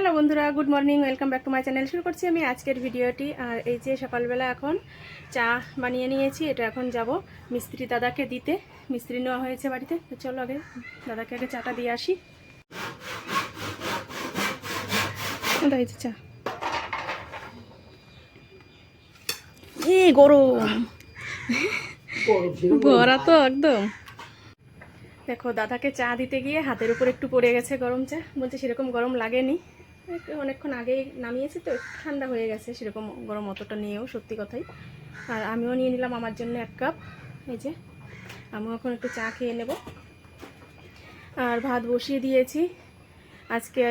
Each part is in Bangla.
হ্যালো বন্ধুরা good morning welcome back to my channel শুরু করছি আমি আজকের ভিডিওটি। আর এই যে সকালবেলা এখন চা বানিয়ে নিয়েছি, এটা এখন যাব মিস্ত্রি দাদাকে দিতে। মিস্ত্রি নেওয়া হয়েছে বাড়িতে, তো চলো আগে দাদাকে আগে চাটা দিয়ে আসি। চা। গরম। তো একদম। দেখো, দাদাকে চা দিতে গিয়ে হাতের উপর একটু পড়ে গেছে গরম চা। বলছে সেরকম গরম লাগেনি। অনেকক্ষণ আগেই নামিয়েছি তো, একটু ঠান্ডা হয়ে গেছে, সেরকম গরম অতটা নিয়েও সত্যি কথাই। আর আমিও নিয়ে নিলাম আমার জন্য এক কাপ, এই যে, আমিও এখন একটু চা খেয়ে নেব। আর ভাত বসিয়ে দিয়েছি। আজকে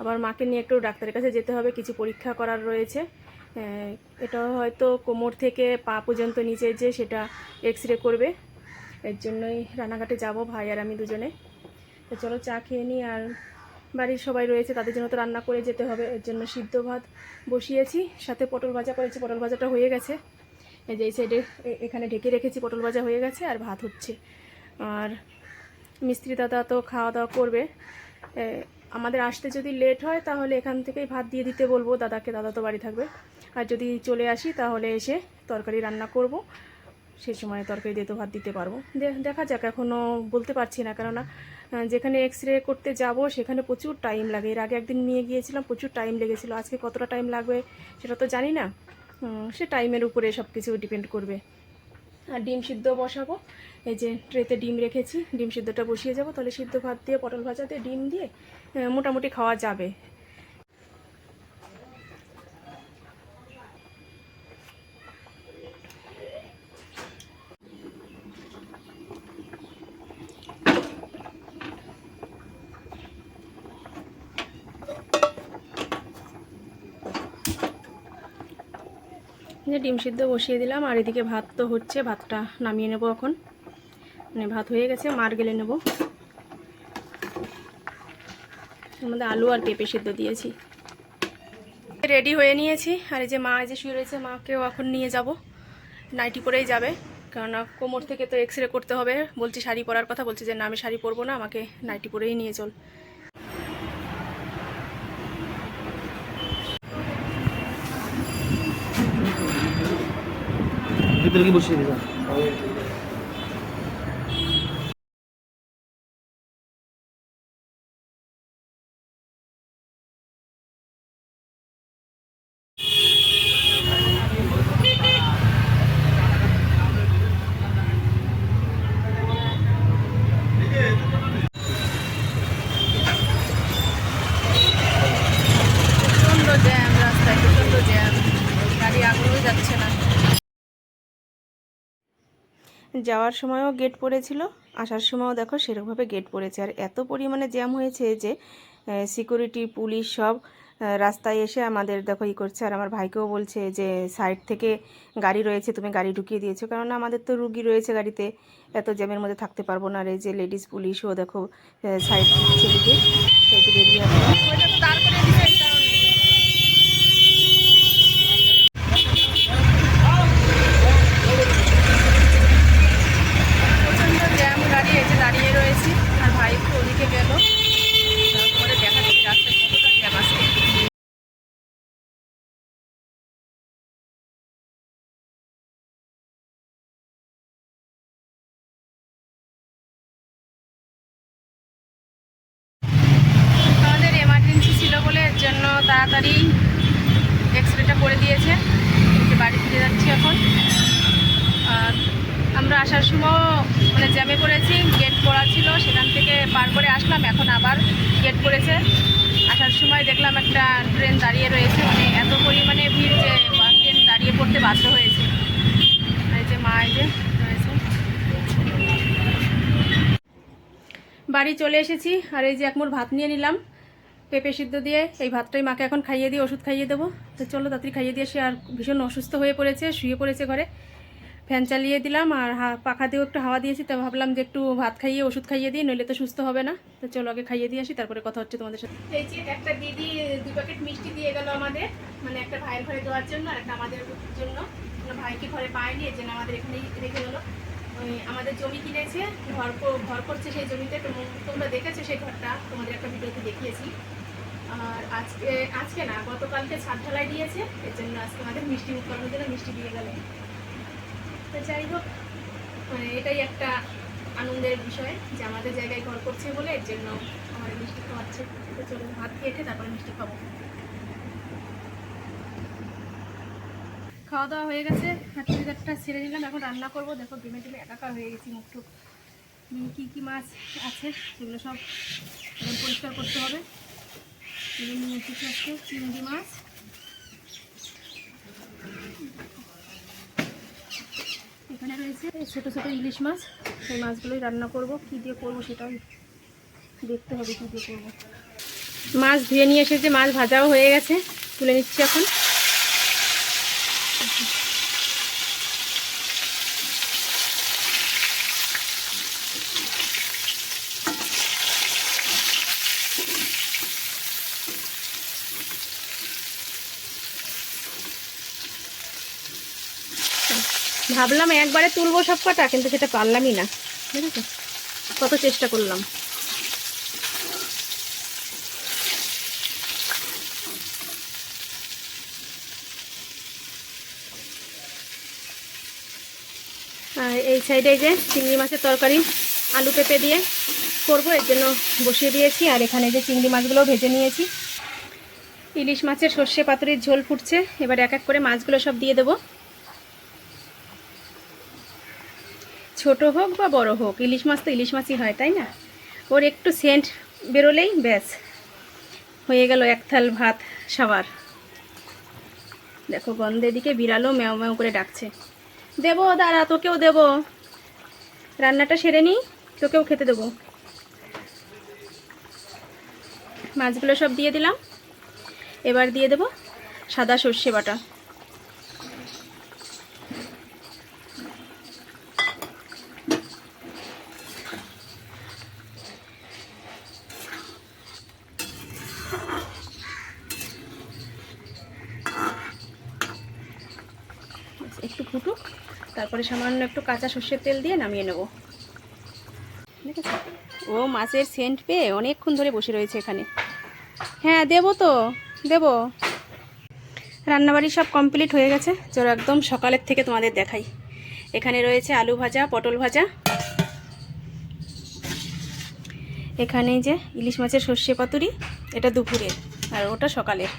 আবার মাকে নিয়ে একটু ডাক্তারের কাছে যেতে হবে, কিছু পরীক্ষা করার রয়েছে। এটা হয়তো কোমর থেকে পা পর্যন্ত নিচে যে সেটা এক্স রে করবে। এর জন্যই রানাঘাটে যাব, ভাই আর আমি দুজনে। তো চলো চা খেয়ে নিই আর বাড়ির সবাই রয়েছে, তাদের জন্য তো রান্না করে যেতে হবে, এর জন্য সিদ্ধ ভাত বসিয়েছি, সাথে পটল ভাজা করেছি, পটল ভাজাটা হয়ে গেছে। এই যে এই সাইডে এখানে ঢেকে রেখেছি পটল ভাজা হয়ে গেছে আর ভাত হচ্ছে। আর মিস্ত্রি দাদা তো খাওয়া দাওয়া করবে। আমাদের আসতে যদি লেট হয় তাহলে এখান থেকেই ভাত দিয়ে দিতে বলব, দাদাকে, দাদা তো বাড়ি থাকবে। আর যদি চলে আসি তাহলে এসে তরকারি রান্না করব। সেই সময় তরকারি দিয়ে তো ভাত দিতে পারব। দেখা যাক এখনও বলতে পারছি না। কেননা যেখানে এক্স রে করতে যাব, সেখানে প্রচুর টাইম লাগে। এর আগে একদিন নিয়ে গিয়েছিলাম, প্রচুর টাইম লেগেছিলো। আজকে কতটা টাইম লাগবে, সেটা তো জানি না। সে টাইমের উপরে সব কিছু ডিপেন্ড করবে। আর ডিম সিদ্ধ বসাবো। এই যে ট্রেতে ডিম রেখেছি, ডিম সিদ্ধটা বসিয়ে যাব। তাহলে সিদ্ধ ভাত দিয়ে, পটল ভাজা দিয়ে, ডিম দিয়ে মোটামুটি খাওয়া যাবে। যে ডিম সিদ্ধ বসিয়ে দিলাম। আর এদিকে ভাত তো হচ্ছে, ভাতটা নামিয়ে নেব এখন। মানে ভাত হয়ে গেছে, মার গেলে নেব। আমাদের আলু আর পেঁপে সিদ্ধ দিয়েছি। রেডি হয়ে নিয়েছি। আর এই যে মা যে শুয়ে রয়েছে, মাকেও এখন নিয়ে যাব। নাইটি পরেই যাবে। কেননা কোমর থেকে তো এক্স রে করতে হবে। বলছি শাড়ি পরার কথা, বলছি যে না, আমি শাড়ি পরবো না, আমাকে নাইটি পরেই নিয়ে চল। ভিতরে কি বসিয়ে দিলাম প্রচণ্ড জ্যাম রাস্তায় প্রচণ্ড জ্যাম গাড়ি আগ্রহই যাচ্ছে না যাওয়ার সময়ও গেট পড়েছিল, আসার সময়ও দেখো সেরকমভাবে গেট পড়েছে। আর এত পরিমাণে জ্যাম হয়েছে যে সিকিউরিটি পুলিশ সব রাস্তায় এসে আমাদের দেখো ই করছে। আর আমার ভাইকেও বলছে যে সাইড থেকে গাড়ি রয়েছে, তুমি গাড়ি ঢুকিয়ে দিয়েছ। কারণ আমাদের তো রুগী রয়েছে গাড়িতে, এত জ্যামের মধ্যে থাকতে পারব না। আর এই যে লেডিস পুলিশও দেখো সাইড ছেলেকে বেরিয়ে আসছে প্রচণ্ড জ্যাম গাড়ি এসে দাঁড়িয়ে রয়েছি আর ভাই একটু ওদিকে গেল তারপরে দেখা যাচ্ছে রাস্তায় কতটা জ্যাম আছে আমাদের এমার্জেন্সি ছিল বলে এর জন্য তাড়াতাড়ি এক্স রেটা করে দিয়েছে। এই বাড়ি ফিরে যাচ্ছি এখন। আর আমরা আসার সময় মানে জ্যামে পড়েছি গেট পড়া ছিল, সেখান থেকে পার করে আসলাম, এখন আবার গেট পড়েছে। আসার সময় দেখলাম একটা ট্রেন দাঁড়িয়ে রয়েছে মানে এত পরিমাণে ভিড় যে ট্রেন দাঁড়িয়ে পড়তে বাধ্য হয়েছে। এই যে মা, এই যে রয়েছে। বাড়ি চলে এসেছি, আর এই যে এক মুঠ ভাত নিয়ে নিলাম। পেঁপে সিদ্ধ দিয়ে এই ভাতটাই মাকে এখন খাইয়ে দিয়ে ওষুধ খাইয়ে দেবো। তো চলো তাড়াতাড়ি খাইয়ে দিয়ে সে আর ভীষণ অসুস্থ হয়ে পড়েছে, শুয়ে পড়েছে ঘরে। ফ্যান চালিয়ে দিলাম আর পাখা দিয়েও একটু হাওয়া দিয়েছি, তো ভাবলাম যে একটু ভাত খাইয়ে, ওষুধ খাইয়ে দিই, নইলে তো সুস্থ হবে না। তো চলো আগে খাইয়ে দিয়ে আসি, তারপরে কথা হচ্ছে তোমাদের সাথে। যে একটা দিদি দু প্যাকেট মিষ্টি দিয়ে গেল আমাদের মানে একটা ভাইয়ের ঘরে দেওয়ার জন্য আর একটা আমাদের জন্য। ভাইকে ঘরে পায়নি এর জন্য আমাদের এখানেই রেখে গেলো। আমাদের জমি কিনেছে, ঘর ঘর করছে সেই জমিতে তোমরা দেখেছ সেই ঘরটা, তোমাদের একটা ভিডিওতে দেখিয়েছি। আর আজকে আজকে না, গতকালকে ছাদ ঢালাই দিয়েছে এর জন্য আজকে আমাদের মিষ্টি মুখ জন্য মিষ্টি দিয়ে গেল। তো যাই হোক মানে এটাই একটা আনন্দের বিষয় যে আমাদের জায়গায় ঘর করছে বলে এর জন্য আমাদের মিষ্টি খাওয়াচ্ছে। তো চলো ভাত খেয়ে তারপরে মিষ্টি খাব। খাওয়া দাওয়া হয়ে গেছে চুড়িদারটা ছেড়ে নিলাম এখন রান্না করব। দেখো ডিমে ডিমে একাকার হয়ে গেছি মুখ টুক কী কী মাছ আছে, সেগুলো সব পরিষ্কার করতে হবে। চিংড়ি মাছ। এখানে রয়েছে ছোটো ছোটো ইলিশ মাছ। সেই মাছগুলোই রান্না করব। কি দিয়ে করব সেটাই দেখতে হবে কী দিয়ে করব। মাছ ধুয়ে নিয়ে এসেছে মাছ ভাজাও হয়ে গেছে, তুলে নিচ্ছি এখন। ভাবলাম একবারে তুলবো সব কটা, কিন্তু সেটা পারলামই না। ঠিক আছে? কত চেষ্টা করলাম। আর এই সাইডে যে চিংড়ি মাছের তরকারি, আলু পেঁপে দিয়ে করব, এর জন্য বসিয়ে দিয়েছি। আর এখানে যে চিংড়ি মাছগুলো ভেজে নিয়েছি। ইলিশ মাছের সর্ষে পাতুরির ঝোল ফুটছে। এবার এক এক করে মাছগুলো সব দিয়ে দেবো। ছোট হোক বা বড় হোক, ইলিশ মাছ তো ইলিশ মাছই হয়, তাই না? ওর একটু সেন্ট বেরোলেই ব্যাস, হয়ে গেল এক থাল ভাত সাবার দেখো গন্ধের দিকে বিড়ালও ম্যাও ম্যাও করে ডাকছে। দেবো দাঁড়া, তোকেও দেবো। রান্নাটা সেরে নিই, তোকেও খেতে দেবো। মাছগুলো সব দিয়ে দিলাম। এবার দিয়ে দেবো সাদা সর্ষে বাটা। একটু ফুটুক তারপরে সামান্য একটু কাঁচা সর্ষের তেল দিয়ে নামিয়ে নেব। ঠিক আছে ও মাছের সেন্ট পেয়ে অনেকক্ষণ ধরে বসে রয়েছে এখানে। হ্যাঁ দেবো তো, দেবো। রান্নাবাড়ি সব কমপ্লিট হয়ে গেছে। চলো একদম সকালের থেকে তোমাদের দেখাই। এখানে রয়েছে আলু ভাজা, পটল ভাজা। এখানে যে ইলিশ মাছের সর্ষে পাতুরি, এটা দুপুরের, আর ওটা সকালের।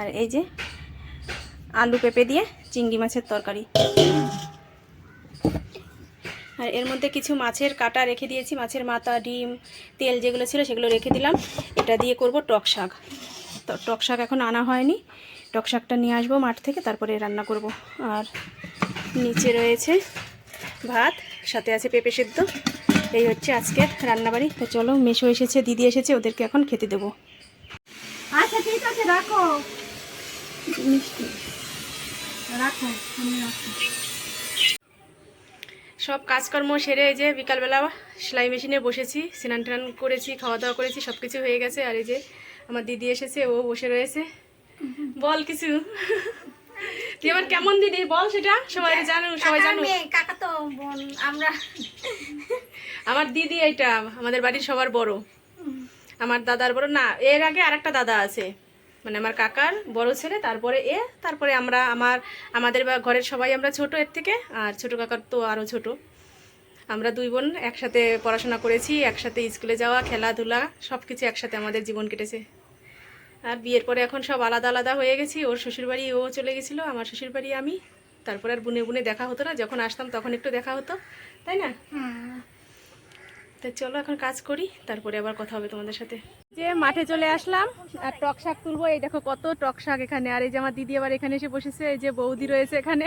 আর এই যে আলু পেঁপে দিয়ে চিংড়ি মাছের তরকারি। আর এর মধ্যে কিছু মাছের কাটা রেখে দিয়েছি মাছের মাথা ডিম তেল যেগুলো ছিল সেগুলো রেখে দিলাম। এটা দিয়ে করব টক শাক। তো টক শাক এখন আনা হয়নি। টক শাকটা নিয়ে আসব মাঠ থেকে তারপরে রান্না করব। আর নিচে রয়েছে ভাত সাথে আছে পেঁপে সেদ্ধ। এই হচ্ছে আজকের রান্নাবাড়ি। তো চলো মেশো এসেছে দিদি এসেছে ওদেরকে এখন খেতে দেবো। আচ্ছা ঠিক আছে রাখো। মিষ্টি। রাখো আমি রাখো সব কাজকর্ম সেরে এই যে বিকালবেলা সেলাই মেশিনে বসেছি স্নান টান করেছি খাওয়া দাওয়া করেছি সব কিছু হয়ে গেছে। আর এই যে আমার দিদি এসেছে ও বসে রয়েছে। বল কিছু। তুই আবার কেমন দিদি? বল সেটা। সবাই জানো সবাই জানো কাকা তো বোন আমরা। আমার দিদি এইটা আমাদের বাড়ির সবার বড়। আমার দাদার বড় না এর আগে আরেকটা দাদা আছে। মানে আমার কাকার বড় ছেলে, তারপরে এ, তারপরে আমরা, আমার, আমাদের বা- ঘরের সবাই আমরা ছোট এর থেকে, আর ছোট কাকার তো আরও ছোট। আমরা দুই বোন একসাথে পড়াশোনা করেছি, একসাথে স্কুলে যাওয়া, খেলাধুলা সব কিছু একসাথে আমাদের জীবন কেটেছে। আর বিয়ের পরে এখন সব আলাদা আলাদা হয়ে গেছি, ওর শ্বশুরবাড়ি ও চলে গেছিল, আমার শ্বশুরবাড়ি আমি। তারপরে আর বুনে বুনে দেখা হতো না, যখন আসতাম তখন একটু দেখা হতো, তাই না? তো চলো এখন কাজ করি, তারপরে আবার কথা হবে তোমাদের সাথে। যে মাঠে চলে আসলাম, আর টক শাক তুলবো, এই দেখো কত টক শাক এখানে। আর এই যে আমার দিদি আবার এখানে এসে বসেছে, এই যে বৌদি রয়েছে এখানে।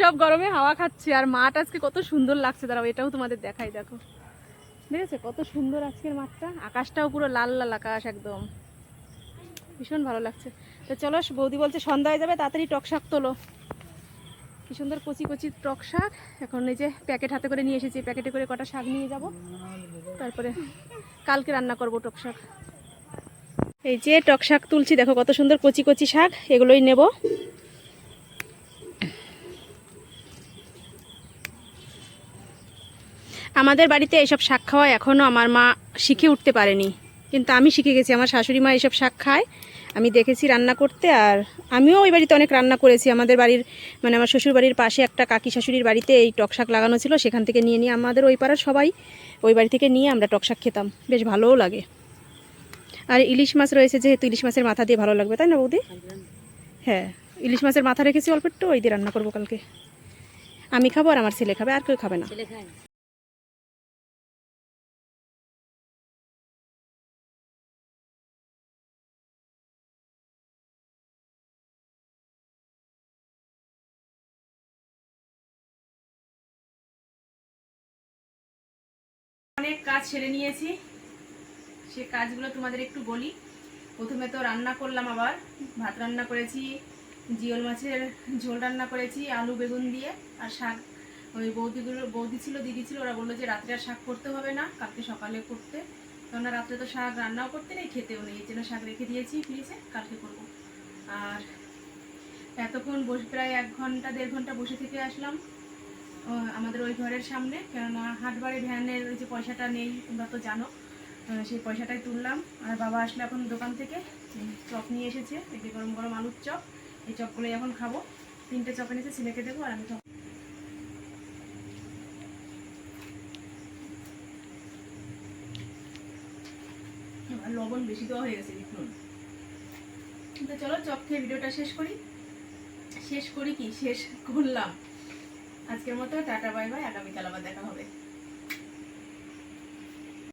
সব গরমে হাওয়া খাচ্ছে, আর মাঠ আজকে কত সুন্দর লাগছে। দাঁড়াও, এটাও তোমাদের দেখাই, দেখো। দেখেছ? কত সুন্দর আজকের মাঠটা। আকাশটাও পুরো লাল লাল আকাশ একদম। ভীষণ ভালো লাগছে। তো চলো, বৌদি বলছে সন্ধ্যা হয়ে যাবে, তাড়াতাড়ি টক শাক তোলো। কি সুন্দর কচি কচি টক শাক। এখন এই যে প্যাকেট হাতে করে নিয়ে এসেছি, প্যাকেটে করে কটা শাক নিয়ে যাব। তারপরে কালকে রান্না করব টক শাক। এই যে টক শাক তুলছি, দেখো কত সুন্দর কচি কচি শাক, এগুলোই নেব। আমাদের বাড়িতে এইসব শাক খাওয়া এখনও আমার মা শিখে উঠতে পারেনি। কিন্তু আমি শিখে গেছি, আমার শাশুড়ি মা এসব শাক খায়। আমি দেখেছি রান্না করতে আর আমিও ওই বাড়িতে অনেক রান্না করেছি। আমাদের বাড়ির মানে আমার শ্বশুর বাড়ির পাশে একটা কাকি শাশুড়ির বাড়িতে এই টক শাক লাগানো ছিল, সেখান থেকে নিয়ে নিয়ে আমাদের ওই পাড়ার সবাই ওই বাড়ি থেকে নিয়ে আমরা টক শাক খেতাম। বেশ ভালোও লাগে। আর ইলিশ মাছ রয়েছে যেহেতু, ইলিশ মাছের মাথা দিয়ে ভালো লাগবে, তাই না বৌদি? হ্যাঁ ইলিশ মাছের মাথা রেখেছি অল্প একটু, ওই দিয়ে রান্না করব কালকে। আমি খাব আর আমার ছেলে খাবে, আর কেউ খাবে না। কাজ সেরে নিয়েছি। সে কাজগুলো তোমাদের একটু বলি। প্রথমে তো রান্না করলাম আবার। ভাত রান্না করেছি, জিওল মাছের ঝোল রান্না করেছি, আলু বেগুন দিয়ে আর শাক। ওই বৌদিগুলো, বৌদি ছিল, দিদি ছিল, ওরা বলল যে রাত্রে আর শাক করতে হবে না, কালকে সকালে করতে। কেননা রাত্রে তো শাক রান্নাও করতে নেই, খেতেও নেই। এই জন্য শাক রেখে দিয়েছি, ফ্রিজে, কালকে করব। আর এতক্ষণ বসে, প্রায় এক ঘণ্টা, দেড় ঘণ্টা বসে থেকে আসলাম। আমাদের ওই ঘরের সামনে, কেননা হাটবাড়ি ভ্যানের ওই যে পয়সাটা নেই, তোমরা তো জানো। সেই পয়সাটাই তুললাম। আর বাবা আসলে এখন দোকান থেকে। চপ নিয়ে এসেছে এই গরম গরম আলুর চপ। এই চপগুলোই এখন খাব। তিনটে চপ এনেছে, ছেলেকে দেবো আর আমি চপ। লবণ বেশি দেওয়া হয়ে গেছে, দেখুন। তো চলো, চপ খেয়ে ভিডিওটা শেষ করি। শেষ করি কি? শেষ করলাম। আজকের মতো টাটা বাই বাই। আগামীকাল আবার দেখা হবে।